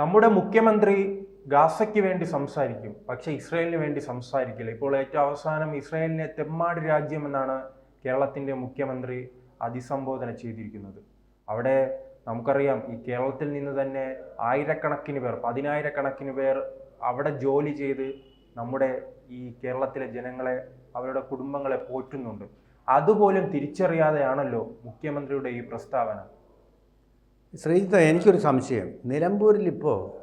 നമ്മുടെ മുഖ്യമന്ത്രി ഗാസയ്ക്ക് വേണ്ടി സംസാരിക്കും പക്ഷേ ഇസ്രായേലിന് വേണ്ടി സംസാരിക്കില്ല. ഇപ്പോൾ ഏറ്റവും അവസാനം ഇസ്രായേലിനെ തെമ്മാട് രാജ്യമെന്നാണ് കേരളത്തിന്റെ മുഖ്യമന്ത്രി അതിസംബോധന ചെയ്തിരിക്കുന്നത്. അവിടെ നമുക്കറിയാം ഈ കേരളത്തിൽ നിന്ന് തന്നെ ആയിരക്കണക്കിന് പേർ പതിനായിരക്കണക്കിന് പേർ അവിടെ ജോലി ചെയ്ത് നമ്മുടെ ഈ കേരളത്തിലെ ജനങ്ങളെ അവരുടെ കുടുംബങ്ങളെ പോറ്റുന്നുണ്ട്. അതുപോലും തിരിച്ചറിയാതെയാണല്ലോ മുഖ്യമന്ത്രിയുടെ ഈ പ്രസ്താവന. ശ്രീജിത്ത് എനിക്കൊരു സംശയം. നിലമ്പൂരിൽ ഇപ്പോൾ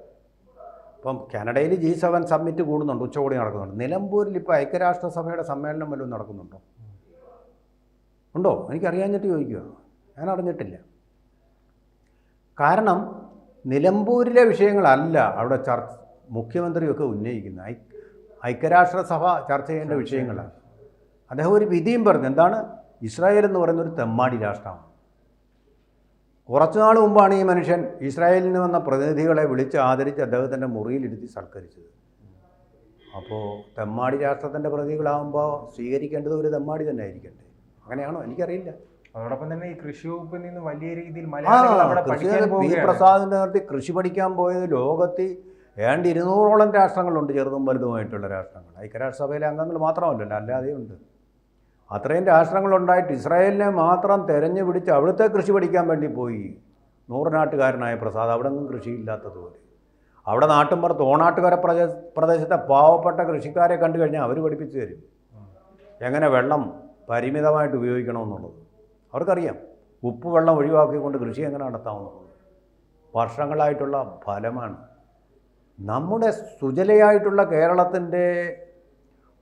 ഇപ്പം കാനഡയിൽ ജി സെവൻ സമ്മിറ്റ് കൂടുന്നുണ്ട് ഉച്ചകോടി നടക്കുന്നുണ്ട്. നിലമ്പൂരിൽ ഇപ്പോൾ ഐക്യരാഷ്ട്രസഭയുടെ സമ്മേളനം വല്ലതും നടക്കുന്നുണ്ടോ? ഉണ്ടോ? എനിക്കറിയാഞ്ഞിട്ട് ചോദിക്കുക ഞാൻ അറിഞ്ഞിട്ടില്ല. കാരണം നിലമ്പൂരിലെ വിഷയങ്ങളല്ല അവിടെ ചർച്ച മുഖ്യമന്ത്രിയൊക്കെ ഉന്നയിക്കുന്നത്. ഐ ഐക്യരാഷ്ട്രസഭ ചർച്ച ചെയ്യേണ്ട വിഷയങ്ങളാണ്. അദ്ദേഹം ഒരു വിധിയും പറഞ്ഞു. എന്താണ്? ഇസ്രായേൽ എന്ന് പറയുന്ന ഒരു തെമ്മാടി രാഷ്ട്രമാണ്. കുറച്ചു നാൾ മുമ്പാണ് ഈ മനുഷ്യൻ ഇസ്രായേലിൽ നിന്ന് വന്ന പ്രതിനിധികളെ വിളിച്ച് ആദരിച്ച് അദ്ദേഹത്തിന്റെ മുറിയിലിരുത്തി സൽക്കരിച്ചത്. അപ്പോൾ തെമ്മാടി രാഷ്ട്രത്തിന്റെ പ്രതികളാകുമ്പോൾ സ്വീകരിക്കേണ്ടത് ഒരു തെമ്മാടി തന്നെ ആയിരിക്കണ്ടേ അങ്ങനെയാണോ? എനിക്കറിയില്ല. അതോടൊപ്പം തന്നെ ഈ കൃഷി വകുപ്പിൽ നിന്ന് വലിയ രീതിയിൽ പി പ്രസാദിന്റെ നേരത്തെ കൃഷി പഠിക്കാൻ പോയത് ലോകത്തിൽ ഏണ്ട് ഇരുന്നൂറോളം രാഷ്ട്രങ്ങളുണ്ട് ചെറുതും വലുതുമായിട്ടുള്ള രാഷ്ട്രങ്ങൾ. ഐക്യരാഷ്ട്രസഭയിലെ അംഗങ്ങൾ മാത്രമല്ലല്ലോ അല്ലാതെയും ഉണ്ട് അത്രയും രാഷ്ട്രങ്ങളുണ്ടായിട്ട് ഇസ്രായേലിനെ മാത്രം തെരഞ്ഞു പിടിച്ച് അവിടുത്തെ കൃഷി പഠിക്കാൻ വേണ്ടി പോയി. നൂറുനാട്ടുകാരനായ പ്രസാദ് അവിടെ ഒന്നും കൃഷിയില്ലാത്തതുപോലെ. അവിടെ നാട്ടുമ്പുറത്ത് ഓണാട്ടുകര പ്രദേശ പ്രദേശത്തെ പാവപ്പെട്ട കൃഷിക്കാരെ കണ്ടു കഴിഞ്ഞാൽ അവർ പഠിപ്പിച്ചു തരും. എങ്ങനെ വെള്ളം പരിമിതമായിട്ട് ഉപയോഗിക്കണമെന്നുള്ളത്. അവർക്കറിയാം. ഉപ്പ് വെള്ളം ഒഴിവാക്കിക്കൊണ്ട് കൃഷി എങ്ങനെ നടത്താമെന്നുള്ളത്. വർഷങ്ങളായിട്ടുള്ള ഫലമാണ്. നമ്മുടെ സുജലയായിട്ടുള്ള കേരളത്തിന്റെ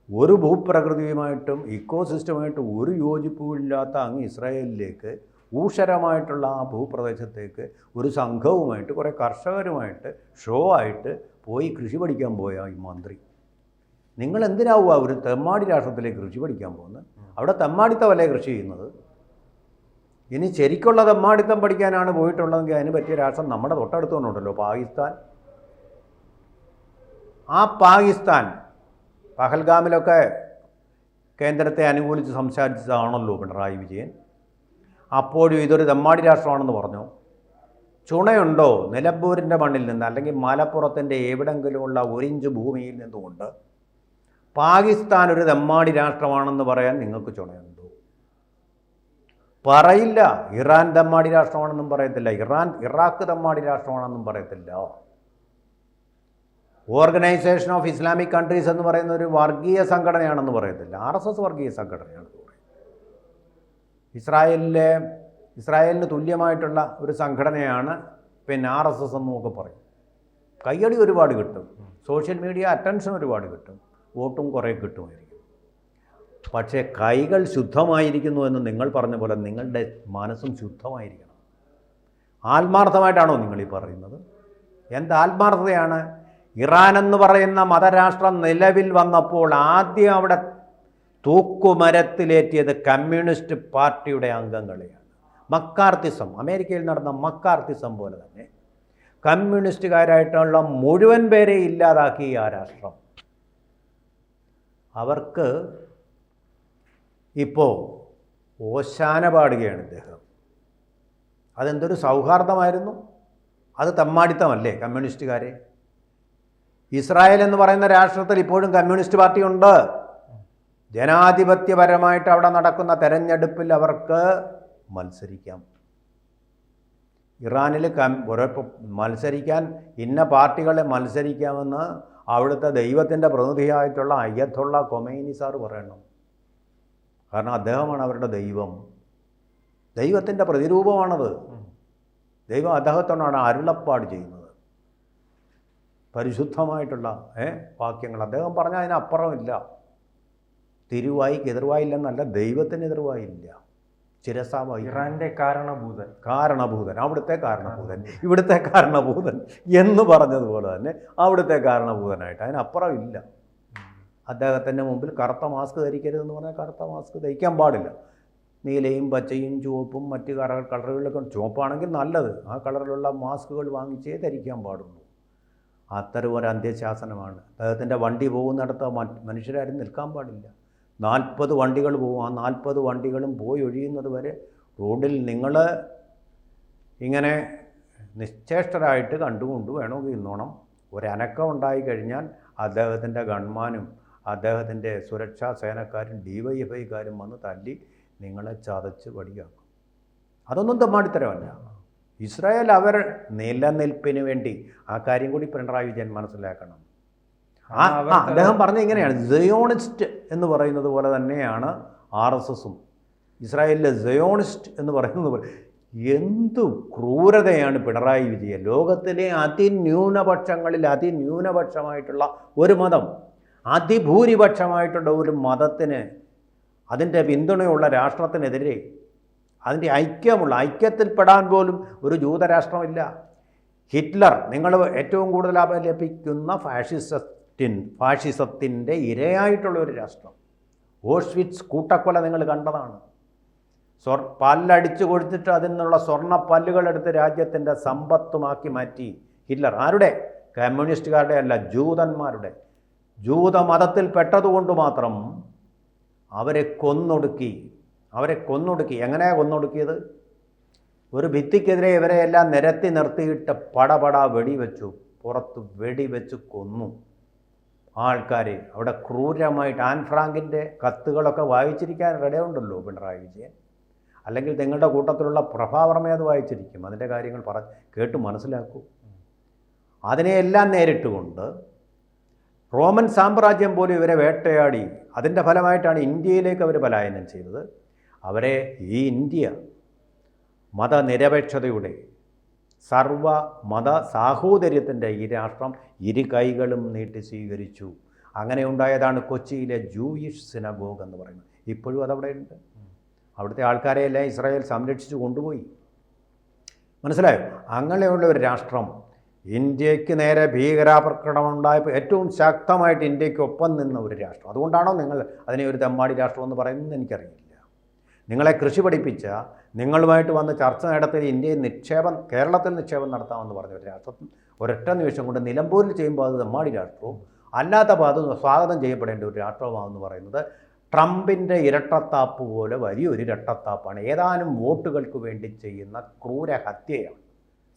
ഒരു ഭൂപ്രകൃതിയുമായിട്ടും ഇക്കോ സിസ്റ്റമായിട്ടും ഒരു യോജിപ്പുമില്ലാത്ത അങ്ങ് ഇസ്രായേലിലേക്ക് ഊഷരമായിട്ടുള്ള ആ ഭൂപ്രദേശത്തേക്ക് ഒരു സംഘവുമായിട്ട് കുറേ കർഷകരുമായിട്ട് ഷോ ആയിട്ട് പോയി കൃഷി പഠിക്കാൻ പോയ ഈ മന്ത്രി. നിങ്ങൾ എന്തിനാവുക ഒരു തെമ്മാടി രാഷ്ട്രത്തിലേക്ക് കൃഷി പഠിക്കാൻ പോകുന്നത്? അവിടെ തെമ്മാടിത്തമല്ലേ കൃഷി ചെയ്യുന്നത്? ഇനി ശരിക്കുള്ള തെമ്മാടിത്തം പഠിക്കാനാണ് പോയിട്ടുള്ളതെങ്കിൽ അതിന് പറ്റിയ രാഷ്ട്രം നമ്മുടെ തൊട്ടടുത്തുകൊണ്ടുണ്ടല്ലോ പാകിസ്ഥാൻ. ആ പാകിസ്ഥാൻ പഹൽഗാമിലൊക്കെ കേന്ദ്രത്തെ അനുകൂലിച്ച് സംസാരിച്ചതാണല്ലോ പിണറായി വിജയൻ. അപ്പോഴും ഇതൊരു തെമ്മാടി രാഷ്ട്രമാണെന്ന് പറഞ്ഞു. ചുണയുണ്ടോ നിലമ്പൂരിന്റെ മണ്ണിൽ നിന്ന്? അല്ലെങ്കിൽ മലപ്പുറത്തിന്റെ എവിടെങ്കിലുമുള്ള ഒരിഞ്ച് ഭൂമിയിൽ നിന്നുകൊണ്ട്? പാകിസ്ഥാൻ ഒരു തെമ്മാടി രാഷ്ട്രമാണെന്ന് പറയാൻ നിങ്ങൾക്ക് ചുണയുണ്ടോ? പറയില്ല. ഇറാൻ തെമ്മാടി രാഷ്ട്രമാണെന്നും പറയത്തില്ല. ഇറാൻ ഇറാഖ് തെമ്മാടി രാഷ്ട്രമാണെന്നും പറയത്തില്ല. ഓർഗനൈസേഷൻ ഓഫ് ഇസ്ലാമിക് കൺട്രീസ് എന്ന് പറയുന്ന ഒരു വർഗീയ സംഘടനയാണെന്ന് പറയത്തില്ല ആർ എസ് എസ് വർഗീയ സംഘടനയാണെന്ന് പറയും ഇസ്രായേലിലെ ഇസ്രായേലിന് തുല്യമായിട്ടുള്ള ഒരു സംഘടനയാണ് പിന്നെ ആർ എസ് എസ് എന്നൊക്കെ പറയും. കയ്യടി ഒരുപാട് കിട്ടും. സോഷ്യൽ മീഡിയ അറ്റൻഷൻ ഒരുപാട് കിട്ടും. വോട്ടും കുറേ കിട്ടുമായിരിക്കും. പക്ഷേ കൈകൾ ശുദ്ധമായിരിക്കുന്നു എന്ന് നിങ്ങൾ പറഞ്ഞ പോലെ നിങ്ങളുടെ മനസ്സും ശുദ്ധമായിരിക്കണം. ആത്മാർത്ഥമായിട്ടാണോ നിങ്ങൾ ഈ പറയുന്നത്? എന്ത് ആത്മാർത്ഥതയാണ്? ഇറാൻ എന്ന് പറയുന്ന മതരാഷ്ട്രം നിലവിൽ വന്നപ്പോൾ ആദ്യം അവിടെ തൂക്കുമരത്തിലേറ്റിയത് കമ്മ്യൂണിസ്റ്റ് പാർട്ടിയുടെ അംഗങ്ങളെയാണ്. മക്കാർത്തിസം അമേരിക്കയിൽ നടന്ന മക്കാർത്തിസം പോലെ തന്നെ കമ്മ്യൂണിസ്റ്റുകാരായിട്ടുള്ള മുഴുവൻ പേരെ ഇല്ലാതാക്കി ആ രാഷ്ട്രം. അവർക്ക് ഇപ്പോൾ ഓശാന പാടുകയാണ് ഇദ്ദേഹം. അതെന്തൊരു സൗഹാർദ്ദമായിരുന്നു? അത് തമ്മാടിത്തമല്ലേ കമ്മ്യൂണിസ്റ്റുകാരെ? ഇസ്രായേൽ എന്ന് പറയുന്ന രാഷ്ട്രത്തിൽ ഇപ്പോഴും കമ്മ്യൂണിസ്റ്റ് പാർട്ടി ഉണ്ട്. ജനാധിപത്യപരമായിട്ട് അവിടെ നടക്കുന്ന തെരഞ്ഞെടുപ്പിൽ അവർക്ക് മത്സരിക്കാം. ഇറാനിൽ മത്സരിക്കാൻ ഇന്ന പാർട്ടികളെ മത്സരിക്കാമെന്ന് അവിടുത്തെ ദൈവത്തിന്റെ പ്രതിനിധിയായിട്ടുള്ള അയ്യത്തുള്ള കൊമൈനി സാർ പറയണം. കാരണം അദ്ദേഹമാണ് അവരുടെ ദൈവം. ദൈവത്തിന്റെ പ്രതിരൂപമാണത്. ദൈവം അദ്ദേഹത്തോടാണ് അരുളപ്പാട് ചെയ്യുന്നത്. പരിശുദ്ധമായിട്ടുള്ള വാക്യങ്ങൾ. അദ്ദേഹം പറഞ്ഞാൽ അതിനപ്പുറമില്ല. തിരുവായിക്ക് എതിർവായില്ലെന്നല്ല ദൈവത്തിന് എതിർവായില്ല. ചിരസാവായി. ഇറാന്റെ കാരണഭൂതൻ. കാരണഭൂതൻ. അവിടുത്തെ കാരണഭൂതൻ. ഇവിടുത്തെ കാരണഭൂതൻ എന്ന് പറഞ്ഞതുപോലെ തന്നെ അവിടുത്തെ കാരണഭൂതനായിട്ട്. അതിനപ്പുറം ഇല്ല അദ്ദേഹത്തിന്റെ മുമ്പിൽ കറുത്ത മാസ്ക് ധരിക്കരുതെന്ന് പറഞ്ഞാൽ കറുത്ത മാസ്ക് ധരിക്കാൻ പാടില്ല. നീലയും പച്ചയും ചുവപ്പും മറ്റ് കളർ കളറുകളിലൊക്കെ ചുവപ്പാണെങ്കിൽ നല്ലത്. ആ കളറിലുള്ള മാസ്കുകൾ വാങ്ങിച്ചേ ധരിക്കാൻ പാടുള്ളൂ. അത്തരം ഒരു അന്ത്യശാസനമാണ്. അദ്ദേഹത്തിന്റെ വണ്ടി പോകുന്നിടത്ത് മനുഷ്യരാരും നിൽക്കാൻ പാടില്ല. നാൽപ്പത് വണ്ടികൾ പോകും. ആ നാൽപ്പത് വണ്ടികളും പോയി ഒഴിയുന്നത് വരെ റോഡിൽ നിങ്ങൾ ഇങ്ങനെ നിശ്ചേഷ്ടരായിട്ട് കണ്ടുകൊണ്ട് വേണമെങ്കിൽ ഇന്നോണം ഒരനക്കം ഉണ്ടായി കഴിഞ്ഞാൽ അദ്ദേഹത്തിന്റെ ഗൺമാനും അദ്ദേഹത്തിന്റെ സുരക്ഷാ സേനക്കാരും ഡി വൈ എഫ് ഐക്കാരും വന്ന് തല്ലി നിങ്ങളെ ചതച്ച് പടിയാക്കും. അതൊന്നും തെമ്മാടിത്തരമല്ല. ഇസ്രായേൽ അവർ നിലനിൽപ്പിന് വേണ്ടി ആ കാര്യം കൂടി പിണറായി വിജയൻ മനസ്സിലാക്കണം. ആ അദ്ദേഹം പറഞ്ഞ ഇങ്ങനെയാണ്. സയോണിസ്റ്റ് എന്ന് പറയുന്നത് പോലെ തന്നെയാണ് ആർ എസ് എസും. ഇസ്രായേലിലെ സയോണിസ്റ്റ് എന്ന് പറയുന്നത് പോലെ എന്തു ക്രൂരതയാണ് പിണറായി വിജയൻ. ലോകത്തിലെ അതിന്യൂനപക്ഷങ്ങളിൽ അതിന്യൂനപക്ഷമായിട്ടുള്ള ഒരു മതം അതിഭൂരിപക്ഷമായിട്ടുള്ള ഒരു മതത്തിന് അതിന്റെ പിന്തുണയുള്ള രാഷ്ട്രത്തിനെതിരെ അതിന്റെ ഐക്യമുള്ള ഐക്യത്തിൽപ്പെടാൻ പോലും ഒരു ജൂതരാഷ്ട്രമില്ല. ഹിറ്റ്ലർ നിങ്ങൾ ഏറ്റവും കൂടുതൽ അപലപിക്കുന്ന ഫാഷിസത്തിൻ ഫാഷിസത്തിന്റെ ഇരയായിട്ടുള്ള ഒരു രാഷ്ട്രം. ഓഷ്വിറ്റ്സ് കൂട്ടക്കൊല നിങ്ങൾ കണ്ടതാണ്. സ്വർ പല്ലടിച്ചു കൊടുത്തിട്ട് അതിൽ നിന്നുള്ള സ്വർണ പല്ലുകളെടുത്ത് രാജ്യത്തിന്റെ സമ്പത്തുമാക്കി മാറ്റി. ഹിറ്റ്ലർ ആരുടെ? കമ്മ്യൂണിസ്റ്റുകാരുടെ അല്ല ജൂതന്മാരുടെ. ജൂതമതത്തിൽ പെട്ടതുകൊണ്ട് മാത്രം അവരെ കൊന്നൊടുക്കി. അവരെ കൊന്നൊടുക്കി. എങ്ങനെയാണ് കൊന്നൊടുക്കിയത്? ഒരു ഭിത്തിക്കെതിരെ ഇവരെ എല്ലാം നിരത്തി നിർത്തിയിട്ട് പടപട വെടിവെച്ചു. പുറത്ത് വെടിവെച്ച് കൊന്നു. ആൾക്കാരെ അവിടെ ക്രൂരമായിട്ട് ആൻ ഫ്രാങ്കിന്റെ കത്തുകളൊക്കെ വായിച്ചിരിക്കാൻ ഇടയുണ്ടല്ലോ പിണറായി വിജയൻ. അല്ലെങ്കിൽ നിങ്ങളുടെ കൂട്ടത്തിലുള്ള പ്രഭാവർമ്മയെ അത് വായിച്ചിരിക്കും. അതിന്റെ കാര്യങ്ങൾ പറ കേട്ട് മനസ്സിലാക്കൂ. അതിനെയെല്ലാം നേരിട്ടുകൊണ്ട് റോമൻ സാമ്രാജ്യം പോലും ഇവരെ വേട്ടയാടി. അതിന്റെ ഫലമായിട്ടാണ് ഇന്ത്യയിലേക്ക് അവർ പലായനം ചെയ്തത്. അവരെ ഈ ഇന്ത്യ മതനിരപേക്ഷതയുടെ സർവ മത സാഹോദര്യത്തിന്റെ ഈ രാഷ്ട്രം ഇരു കൈകളും നീട്ടി സ്വീകരിച്ചു. അങ്ങനെ ഉണ്ടായതാണ് കൊച്ചിയിലെ ജൂയിഷ് സിനഗോഗ് എന്ന് പറയുന്നത്. ഇപ്പോഴും അതവിടെ ഉണ്ട് അവിടുത്തെ ആൾക്കാരെയെല്ലാം ഇസ്രായേൽ സംരക്ഷിച്ചു കൊണ്ടുപോയി. മനസ്സിലായോ? അങ്ങനെയുള്ള ഒരു രാഷ്ട്രം ഇന്ത്യയ്ക്ക് നേരെ ഭീകരാപ്രകടനം ഉണ്ടായപ്പോൾ ഏറ്റവും ശക്തമായിട്ട് ഇന്ത്യക്കൊപ്പം നിന്ന ഒരു രാഷ്ട്രം. അതുകൊണ്ടാണോ നിങ്ങൾ അതിനെ ഒരു തെമ്മാടി രാഷ്ട്രം എന്ന് പറയുന്നത് എനിക്കറിയില്ല. നിങ്ങളെ കൃഷി പഠിപ്പിച്ച നിങ്ങളുമായിട്ട് വന്ന് ചർച്ച നടത്തി ഇന്ത്യയിൽ നിക്ഷേപം കേരളത്തിൽ നിക്ഷേപം നടത്താമെന്ന് പറഞ്ഞു രാഷ്ട്രം ഒരൊറ്റ നിമിഷം കൊണ്ട് നിലമ്പൂരിൽ ചെയ്യുമ്പോൾ അത് നമ്മാടി രാഷ്ട്രവും അല്ലാത്ത ഭാഗത്ത് സ്വാഗതം ചെയ്യപ്പെടേണ്ട ഒരു രാഷ്ട്രമാണെന്ന് പറയുന്നത് ട്രംപിന്റെ ഇരട്ടത്താപ്പ് പോലെ വലിയൊരു ഇരട്ടത്താപ്പാണ്. ഏതാനും വോട്ടുകൾക്ക് വേണ്ടി ചെയ്യുന്ന ക്രൂര ഹത്യയാണ്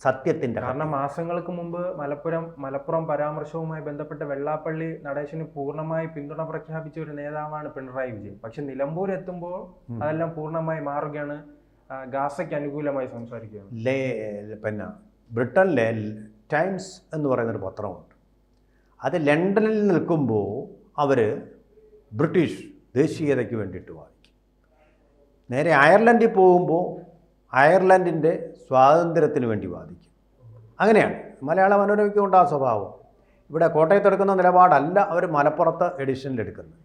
സത്യത്തിന്റെ കാരണം മാസങ്ങൾക്ക് മുമ്പ് മലപ്പുറം മലപ്പുറം പരാമർശവുമായി ബന്ധപ്പെട്ട് വെള്ളാപ്പള്ളി നടേശന് പൂർണമായി പിന്തുണ പ്രഖ്യാപിച്ച ഒരു നേതാവാണ് പിണറായി വിജയൻ. പക്ഷെ നിലമ്പൂർ എത്തുമ്പോൾ അതെല്ലാം പൂർണമായി മാറുകയാണ്. ഗാസയ്ക്ക് അനുകൂലമായി സംസാരിക്കുകയാണ്. ലേ പിന്നെ ബ്രിട്ടനിലെ ടൈംസ് എന്ന് പറയുന്ന ഒരു പത്രമുണ്ട്. അത് ലണ്ടനിൽ നിൽക്കുമ്പോൾ അവർ ബ്രിട്ടീഷ് ദേശീയതയ്ക്ക് വേണ്ടിയിട്ട് വാദിക്കും. നേരെ അയർലൻഡിൽ പോകുമ്പോൾ അയർലൻഡിന്റെ സ്വാതന്ത്ര്യത്തിന് വേണ്ടി വാദിക്കും. അങ്ങനെയാണ്. മലയാള മനോരമയ്ക്ക് ഉണ്ട് ആ സ്വഭാവം. ഇവിടെ കോട്ടയത്ത് എടുക്കുന്ന നിലപാടല്ല അവർ മലപ്പുറത്ത് എഡിഷനിൽ എടുക്കുന്നത്.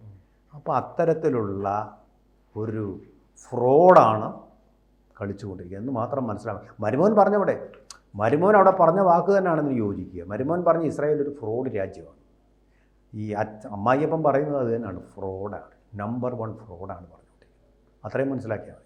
അപ്പോൾ അത്തരത്തിലുള്ള ഒരു ഫ്രോഡാണ് കളിച്ചുകൊണ്ടിരിക്കുന്നത് എന്ന് മാത്രം മനസ്സിലാവും മരുമോൻ പറഞ്ഞവിടെ മരുമോൻ അവിടെ പറഞ്ഞ വാക്ക് തന്നെയാണെന്ന് യോജിക്കുക. മരുമോൻ പറഞ്ഞ ഇസ്രായേൽ ഒരു ഫ്രോഡ് രാജ്യമാണ്. ഈ അമ്മായിയപ്പം പറയുന്നത് അത് തന്നെയാണ്. ഫ്രോഡാണ് നമ്പർ വൺ ഫ്രോഡാണ് പറഞ്ഞുകൊണ്ടിരിക്കുന്നത്. അത്രയും മനസ്സിലാക്കിയാൽ